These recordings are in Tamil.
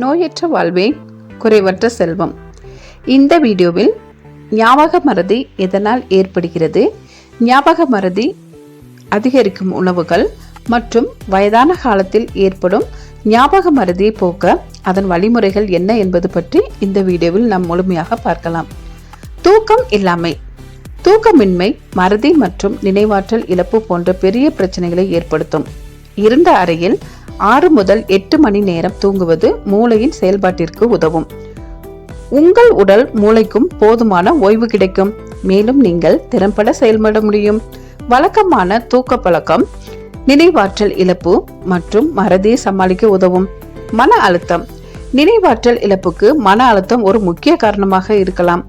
நோயற்ற வாழ்வே குறைவற்ற செல்வம். இந்த வீடியோவில் ஞாபக மறதி எதனால் ஏற்படுகிறது? ஞாபக மறதி அதிகரிக்கும் உணவுகள் மற்றும் வயதான காலத்தில் ஏற்படும் ஞாபக மறதியை போக்க அதன் வழிமுறைகள் என்ன என்பது பற்றி இந்த வீடியோவில் நாம் முழுமையாக பார்க்கலாம். தூக்கம் இல்லாமை. தூக்கமின்மை மறதி மற்றும் நினைவாற்றல் இழப்பு போன்ற பெரிய பிரச்சனைகளை ஏற்படுத்தும். இருந்த அறையில் ஆறு முதல் எட்டு மணி நேரம் தூங்குவது மூளையின் செயல்பாட்டிற்கு உதவும். உங்கள் உடல் மூளைக்கும் போதுமான ஓய்வு கிடைக்கும். மேலும் நீங்கள் திறம்பட செயல்பட முடியும். வழக்கமான தூக்க பழக்கம் நினைவாற்றல் இழப்பு மற்றும் மறதியை சமாளிக்க உதவும். மன அழுத்தம் நினைவாற்றல் இழப்புக்கு மன அழுத்தம் ஒரு முக்கிய காரணமாக இருக்கலாம்.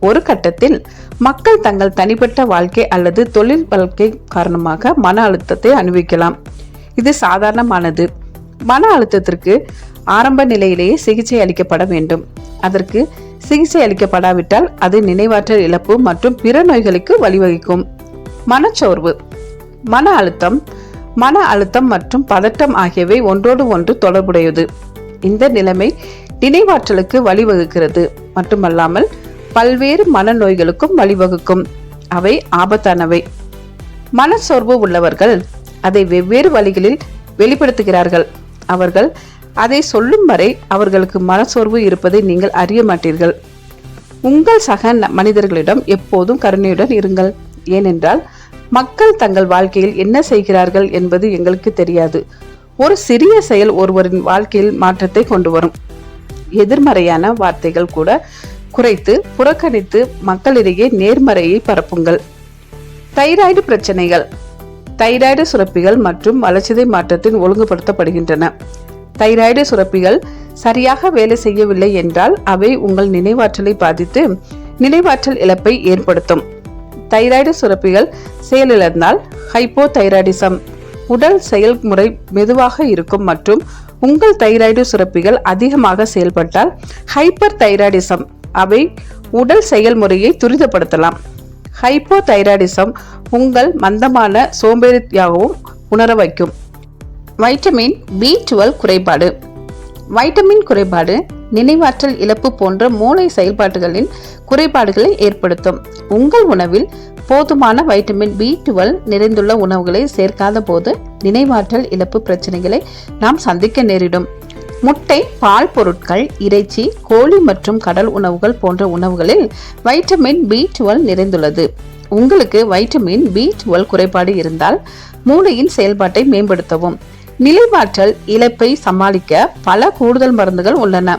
ஒரு கட்டத்தில் மக்கள் தங்கள் தனிப்பட்ட வாழ்க்கை அல்லது தொழில் வாழ்க்கை காரணமாக மன அழுத்தத்தை அனுபவிக்கலாம். இது சாதாரணமானது. மன அழுத்தத்திற்கு ஆரம்ப நிலையிலேயே சிகிச்சை அளிக்கப்பட வேண்டும். அதற்கு சிகிச்சை அளிக்கப்படாவிட்டால் அது நினைவாற்றல் இழப்பு மற்றும் பிற நோய்களுக்கு வழிவகுக்கும். மனச்சோர்வு. மன அழுத்தம் மன அழுத்தம் மற்றும் பதட்டம் ஆகியவை ஒன்றோடு ஒன்று தொடர்புடையது. இந்த நிலைமை நினைவாற்றலுக்கு வழிவகுக்கிறது. மட்டுமல்லாமல் பல்வேறு மனநோய்களுக்கும் வழிவகுக்கும். அவை ஆபத்தானவை. மனச்சோர்வு உள்ளவர்கள் அதை வெவ்வேறு வழிகளில் வெளிப்படுத்துகிறார்கள். அவர்கள் அதை சொல்லும் வரை அவர்களுக்கு மனசோர்வு இருப்பதை நீங்கள் அறிய மாட்டீர்கள். உங்கள் சக ந- மனிதர்களிடம் எப்போதும் கருணையுடன் இருங்கள். ஏனென்றால் மக்கள் தங்கள் வாழ்க்கையில் என்ன செய்கிறார்கள் என்பது எங்களுக்கு தெரியாது. ஒரு சிறிய செயல் ஒருவரின் வாழ்க்கையில் மாற்றத்தை கொண்டு வரும். எதிர்மறையான வார்த்தைகள் கூட குறைத்து புறக்கணித்து மக்களிடையே நேர்மறையை பரப்புங்கள். தைராய்டு பிரச்சனைகள். தைராய்டு சுரப்பிகள் மற்றும் வளர்ச்சிதை மாற்றத்தின் ஒழுங்குபடுத்தப்படுகின்றன. தைராய்டு சுரப்பிகள் சரியாக வேலை செய்யவில்லை என்றால் அவை உங்கள் நினைவாற்றலை பாதித்து நினைவாற்றல் இழப்பை ஏற்படுத்தும். தைராய்டு சுரப்பிகள் செயலிழந்தால் ஹைப்போதைராய்டிசம் உடல் செயல்முறை மெதுவாக இருக்கும் மற்றும் உங்கள் தைராய்டு சுரப்பிகள் அதிகமாக செயல்பட்டால் ஹைப்பர் தைராய்டிசம் அவை உடல் செயல்முறையை துரிதப்படுத்தலாம். ஹைப்போதைராய்டிசம் உங்கள் மந்தமான சோம்பேறியாகவும் உணர வைக்கும். வைட்டமின் பி டுவெல் குறைபாடு. வைட்டமின் குறைபாடு நினைவாற்றல் இழப்பு போன்ற மூளை செயல்பாடுகளின் குறைபாடுகளை ஏற்படுத்தும். உங்கள் உணவில் போதுமான வைட்டமின் பி டுவெல் நிறைந்துள்ள உணவுகளை சேர்க்காத போது நினைவாற்றல் இழப்பு பிரச்சனைகளை நாம் சந்திக்க நேரிடும். முட்டை பால் பொருட்கள் இறைச்சி கோழி மற்றும் கடல் உணவுகள் போன்ற உணவுகளில் வைட்டமின் பி டுவெல் நிறைந்துள்ளது. உங்களுக்கு வைட்டமின் பி டுவெல் குறைபாடு இருந்தால் மூளையின் செயல்பாட்டை மேம்படுத்தவும். நிலைவாற்றல் இழப்பை சமாளிக்க பல கூடுதல் மருந்துகள் உள்ளன.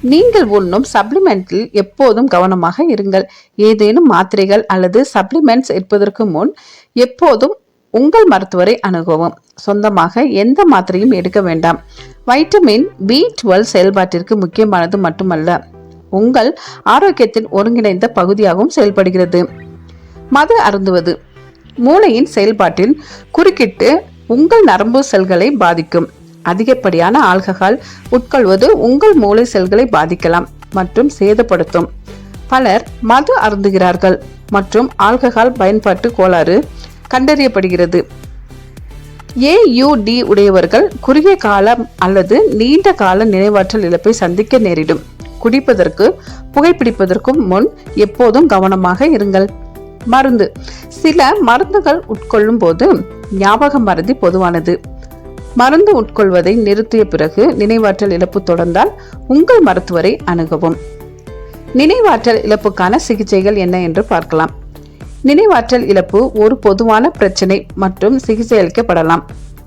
நீங்கள் உண்ணும் சப்ளிமெண்டில் எப்போதும் கவனமாக இருங்கள். ஏதேனும் மாத்திரைகள் அல்லது சப்ளிமெண்ட்ஸ் எடுப்பதற்கு முன் எப்போதும் உங்கள் மருத்துவரை அணுகவும். சொந்தமாக எந்த மாத்திரையும் எடுக்க வேண்டாம். வைட்டமின் பி டுவெல் செயல்பாட்டிற்கு முக்கியமானது மட்டுமல்ல. உங்கள் ஆரோக்கியத்தின் ஒருங்கிணைந்த பகுதியாகவும் செயல்படுகிறது. மது அருந்துவது. மூளையின் செயல்பாட்டில் குறுக்கிட்டு உங்கள் நரம்பு செல்களை பாதிக்கும். அதிகப்படியான ஆல்கஹால் உட்கொள்வது உங்கள் மூளை செல்களை பாதிக்கலாம் மற்றும் சேதப்படுத்தும். பலர் மது அருந்துகிறார்கள் மற்றும் ஆல்கஹால் பயன்பாட்டு கோளாறு கண்டறியப்படுகிறது. ஏயுடி உடையவர்கள் குறுகிய கால அல்லது நீண்ட கால நினைவாற்றல் இழப்பை சந்திக்க நேரிடும். குடிப்பதற்கு புகைப்பிடிப்பதற்கும் முன் எப்போதும் கவனமாக இருங்கள். மருந்து. சில மருந்துகள் உட்கொள்ளும் போது ஞாபக மருதி பொதுவானது. மருந்து உட்கொள்வதை நிறுத்திய பிறகு நினைவாற்றல் இழப்பு தொடர்ந்தால் உங்கள் மருத்துவரை அணுகவும். நினைவாற்றல் இழப்புக்கான சிகிச்சைகள் என்ன என்று பார்க்கலாம். நினைவாற்றல் இழப்பு ஒரு பொதுவான பிரச்சனை மற்றும் சிகிச்சை அளிக்கப்படலாம்.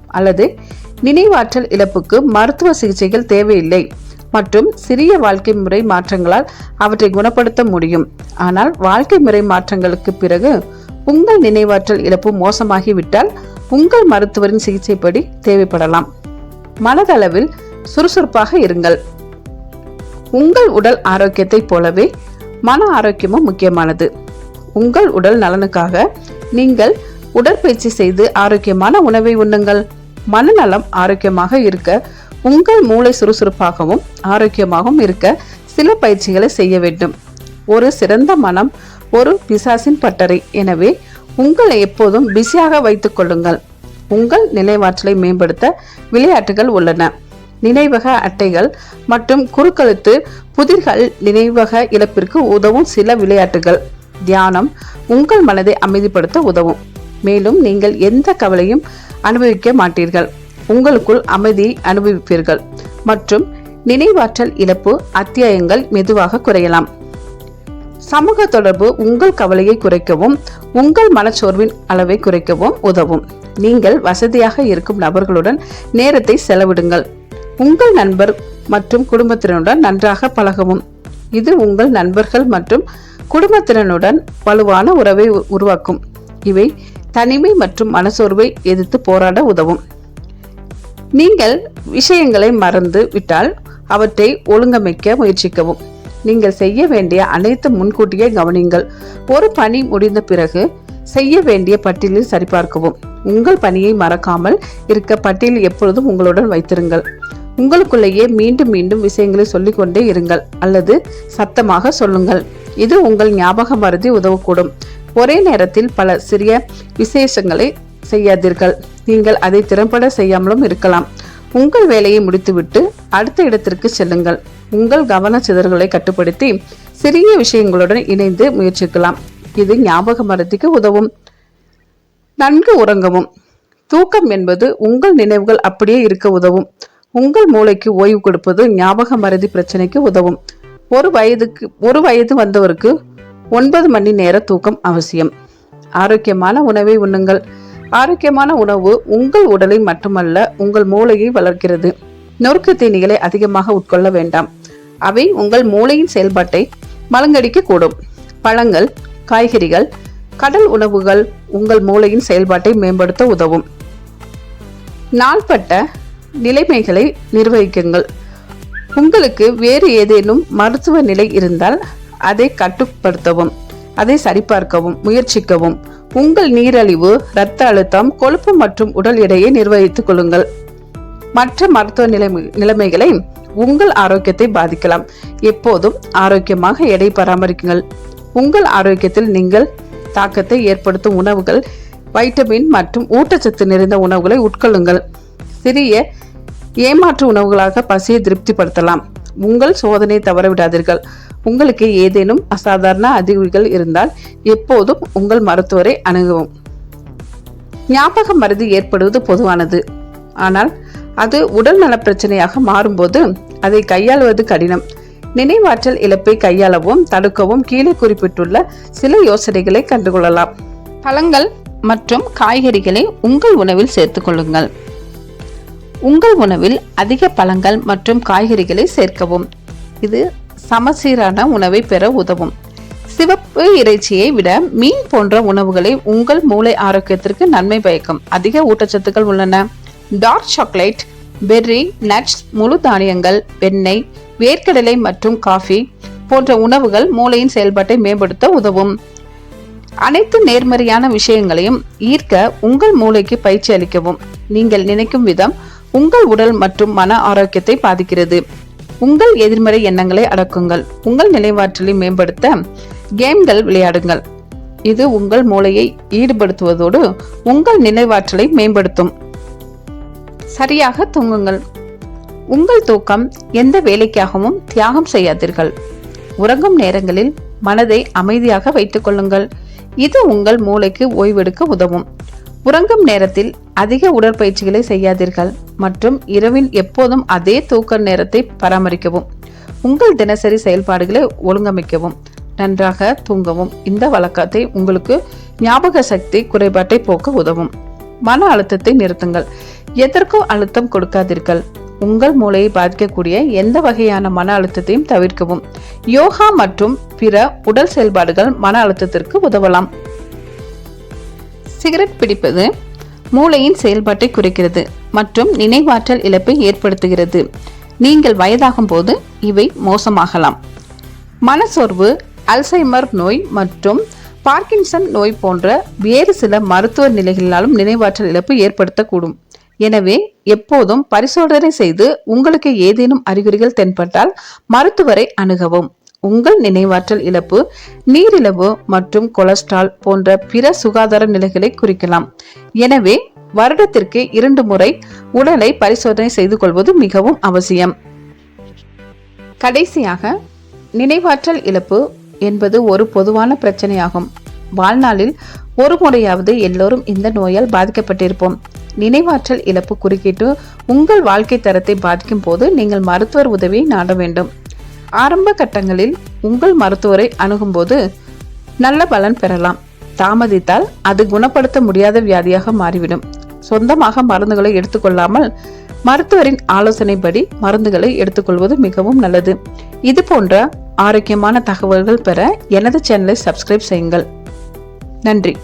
அல்லது நினைவாற்றல் இழப்புக்கு மருத்துவ சிகிச்சைகள் தேவையில்லை மற்றும் சிறிய வாழ்க்கை முறை மாற்றங்களால் அவற்றை குணப்படுத்த முடியும். ஆனால் வாழ்க்கை முறை மாற்றங்களுக்கு பிறகு உங்கள் நினைவாற்றல் இழப்பு மோசமாகிவிட்டால் உங்கள் மருத்துவரின் சிகிச்சைப்படி தேவைப்படலாம். மனதளவில் சுறுசுறுப்பாக இருங்கள். உங்கள் உடல் ஆரோக்கியத்தைப் போலவே மன ஆரோக்கியமும் முக்கியமானது. உங்கள் உடல் நலனுக்காக நீங்கள் உடற்பயிற்சி செய்து ஆரோக்கியமான உணவை உண்ணுங்கள். மனநலம் ஆரோக்கியமாக இருக்க உங்கள் மூளை சுறுசுறுப்பாகவும் ஆரோக்கியமாகவும் இருக்க சில பயிற்சிகளை செய்ய வேண்டும். ஒரு சிறந்த மனம் ஒரு பிசாசின் பட்டறை. எனவே உங்களை எப்போதும் பிஸியாக வைத்துக் கொள்ளுங்கள். உங்கள் நினைவாற்றலை மேம்படுத்த விளையாட்டுகள் உள்ளன. நினைவக அட்டைகள் மற்றும் குறுக்கழுத்து புதிர்கள் நினைவக இழப்பிற்கு உதவும் சில விளையாட்டுகள். தியானம் உங்கள் மனதை அமைதிப்படுத்த உதவும். மேலும் நீங்கள் எந்த கவலையும் அனுபவிக்க மாட்டீர்கள். உங்களுக்குள் அமைதியை அனுபவிப்பீர்கள். மற்றும் நினைவாற்றல் இழப்பு அத்தியாயங்கள் மெதுவாக குறையலாம். சமூக தொடர்பு உங்கள் கவலையை குறைக்கவும் உங்கள் மனச்சோர்வின் அளவை குறைக்கவும் உதவும். நீங்கள் வசதியாக இருக்கும் நபர்களுடன் நேரத்தை செலவிடுங்கள். உங்கள் நண்பர் மற்றும் குடும்பத்தினருடன் நன்றாக பழகவும். இது உங்கள் நண்பர்கள் மற்றும் குடும்பத்தினருடன் வலுவான உறவை உ- உருவாக்கும். இவை தனிமை மற்றும் மனசோர்வை எதிர்த்து போராட உதவும். நீங்கள் விஷயங்களை மறந்து விட்டால் அவற்றை ஒழுங்கமைக்க முயற்சிக்கவும். நீங்கள் செய்ய வேண்டிய அனைத்து முன்கூட்டியே கவனியுங்கள். ஒரு பணி முடிந்த பிறகு செய்ய வேண்டிய பட்டியலில் சரிபார்க்கவும். உங்கள் பணியை மறக்காமல் இருக்க பட்டியல் எப்பொழுதும் உங்களுடன் வைத்திருங்கள். உங்களுக்குள்ளேயே மீண்டும் மீண்டும் விஷயங்களை சொல்லிக்கொண்டே இருங்கள் அல்லது சத்தமாக சொல்லுங்கள். இது உங்கள் ஞாபக மருதி உதவக்கூடும். ஒரே நேரத்தில் பல சிறிய விசேஷங்களை செய்யாதீர்கள். நீங்கள் அதை திறம்பட செய்யாமலும் இருக்கலாம். உங்கள் வேலையை முடித்துவிட்டு அடுத்த இடத்திற்கு செல்லுங்கள். உங்கள் கவன சிதறல்களை கட்டுப்படுத்தி சிறிய விஷயங்களுடன் இணைந்து முயற்சிக்கலாம். இது ஞாபக மருதிக்கு உதவும். நன்கு உறங்கவும். தூக்கம் என்பது உங்கள் நினைவுகள் அப்படியே இருக்க உதவும். உங்கள் மூளைக்கு ஓய்வு கொடுப்பது ஞாபக மருதி பிரச்சனைக்கு உதவும். ஒரு வயதுக்கு ஒரு வயது வந்தவருக்கு ஒன்பது மணி நேர தூக்கம் அவசியம். ஆரோக்கியமான உணவை உண்ணுங்கள். ஆரோக்கியமான உணவு உங்கள் உடலை மட்டுமல்ல உங்கள் மூளையை வளர்க்கிறது. நொறுக்கு தீனிகளை அதிகமாக உட்கொள்ள வேண்டாம். அவை உங்கள் மூளையின் செயல்பாட்டை மலங்கடிக்க கூடும் பழங்கள் காய்கறிகள் கடல் உணவுகள் உங்கள் மூளையின் செயல்பாட்டை மேம்படுத்த உதவும். நாள்பட்ட நிலைமைகளை நிர்வகிக்குங்கள். உங்களுக்கு வேறு ஏதேனும் மருத்துவ நிலை இருந்தால் அதை கட்டுப்படுத்தவும் அதை சரிபார்க்கவும் முயற்சிக்கவும். உங்கள் நீரழிவு இரத்த அழுத்தம் கொழுப்பு மற்றும் உடல் எடையை நிர்வகித்துக் கொள்ளுங்கள். மற்ற மருத்துவ நிலைமை நிலைமைகளை உங்கள் ஆரோக்கியத்தை பாதிக்கலாம். எப்போதும் ஆரோக்கியமாக எடை பராமரிக்குங்கள். உங்கள் ஆரோக்கியத்தில் நீங்கள் தாக்கத்தை ஏற்படுத்தும் உணவுகள் வைட்டமின் மற்றும் ஊட்டச்சத்து நிறைந்த உணவுகளை உட்கொள்ளுங்கள். சிறிய ஏமாற்று உணவுகளாக பசியை திருப்திப்படுத்தலாம். உங்கள் சோதனை தவறவிடாதீர்கள். உங்களுக்கு ஏதேனும் அசாதாரண அறிகுறிகள் இருந்தால் எப்போதும் உங்கள் மருத்துவரை அணுகவும். ஞாபக மருதி ஏற்படுவது பொதுவானது. ஆனால் அது உடல் நல பிரச்சனையாக மாறும்போது அதை கையாளுவது கடினம். நினைவாற்றல் இழப்பை கையாளவும் தடுக்கவும் கீழே குறிப்பிட்டுள்ள சில யோசனைகளை கண்டுகொள்ளலாம். பழங்கள் மற்றும் காய்கறிகளை உங்கள் உணவில் சேர்த்துக் கொள்ளுங்கள். உங்கள் உணவில் அதிக பழங்கள் மற்றும் காய்கறிகளை சேர்க்கவும். இது சமசீரான உணவை பெற உதவும். சிவப்பு இறைச்சியை விட மீன் போன்ற உணவுகளை உங்கள் மூளை ஆரோக்கியத்திற்கு நன்மை பயக்கும். அதிக ஊட்டச்சத்துக்கள் உள்ளன. டார்க் சாக்லேட் பெர்ரி நட்ஸ் முழு தானியங்கள் வெண்ணெய் வேர்க்கடலை மற்றும் காஃபி போன்ற உணவுகள் மூளையின் செயல்பாட்டை மேம்படுத்த உதவும். அனைத்து நேர்மறையான விஷயங்களையும் ஈர்க்க உங்கள் மூளைக்கு பயிற்சி அளிக்கவும். நீங்கள் நினைக்கும் விதம் உங்கள் உடல் மற்றும் மன ஆரோக்கியத்தை பாதிக்கிறது. உங்கள் எதிர்மறை எண்ணங்களை அடக்குங்கள். உங்கள் நினைவாற்றலை மேம்படுத்த கேம்கள் விளையாடுங்கள். இது உங்கள் மூளையை ஈடுபடுத்துவதோடு உங்கள் நினைவாற்றலை மேம்படுத்தும். சரியாக தூங்குங்கள். உங்கள் தூக்கம் எந்த வேலைக்காகவும் தியாகம் செய்யாதீர்கள். உறங்கும் நேரங்களில் மனதை அமைதியாக வைத்துக் கொள்ளுங்கள். இது உங்கள் மூளைக்கு ஓய்வெடுக்க உதவும். உறங்கும் நேரத்தில் அதிக உடற்பயிற்சிகளை செய்யாதீர்கள் மற்றும் இரவில் எப்போதும் அதே தூக்க நேரத்தை பராமரிக்கவும். உங்கள் தினசரி செயல்பாடுகளை ஒழுங்கமைக்கவும். நன்றாக தூங்கவும். இந்த வழக்கத்தை உங்களுக்கு ஞாபக சக்தி குறைபாட்டை போக்க உதவும். மன அழுத்தத்தை நிறுத்துங்கள். எதற்கும் அழுத்தம் கொடுக்காதீர்கள். உங்கள் மூளையை பாதிக்கக்கூடிய எந்த வகையான மன அழுத்தத்தையும் தவிர்க்கவும். யோகா மற்றும் பிற உடல் செயல்பாடுகள் மன அழுத்தத்திற்கு உதவலாம். சிகரெட் பிடிப்பது மூளையின் செயல்பாட்டை குறைக்கிறது மற்றும் நினைவாற்றல் இழப்பை ஏற்படுத்துகிறது. நீங்கள் வயதாகும் போது இவை மோசமாகலாம். மனசோர்வு அல்சைமர் நோய் மற்றும் பார்க்கின்சன் நோய் போன்ற வேறு சில மருத்துவ நிலைகளினாலும் நினைவாற்றல் இழப்பு ஏற்படுத்தக்கூடும். எனவே எப்போதும் பரிசோதனை செய்து உங்களுக்கு ஏதேனும் அறிகுறிகள் தென்பட்டால் மருத்துவரை அணுகவும். உங்கள் நினைவாற்றல் இழப்பு நீரிழவு மற்றும் கொலஸ்ட்ரால் போன்ற பிற சுகாதார நிலைகளை குறிக்கலாம். எனவே வருடத்திற்கு இரண்டு முறை உடலை பரிசோதனை செய்து கொள்வது மிகவும் அவசியம். கடைசியாக நினைவாற்றல் இழப்பு என்பது ஒரு பொதுவான பிரச்சனையாகும். வாழ்நாளில் ஒரு முறையாவது எல்லோரும் இந்த நோயால் பாதிக்கப்பட்டிருப்போம். நினைவாற்றல் இழப்பு குறுக்கிட்டு உங்கள் வாழ்க்கை தரத்தை பாதிக்கும் போது நீங்கள் மருத்துவர் உதவியை நாட வேண்டும். ஆரம்ப கட்டங்களில் உங்கள் மருத்துவரை அணுகும்போது நல்ல பலன் பெறலாம். தாமதித்தால் அது குணப்படுத்த முடியாத வியாதியாக மாறிவிடும். சொந்தமாக மருந்துகளை எடுத்துக்கொள்ளாமல் மருத்துவரின் ஆலோசனைப்படி மருந்துகளை எடுத்துக்கொள்வது மிகவும் நல்லது. இது போன்ற ஆரோக்கியமான தகவல்கள் பெற எனது சேனலை சப்ஸ்கிரைப் செய்யுங்கள். நன்றி.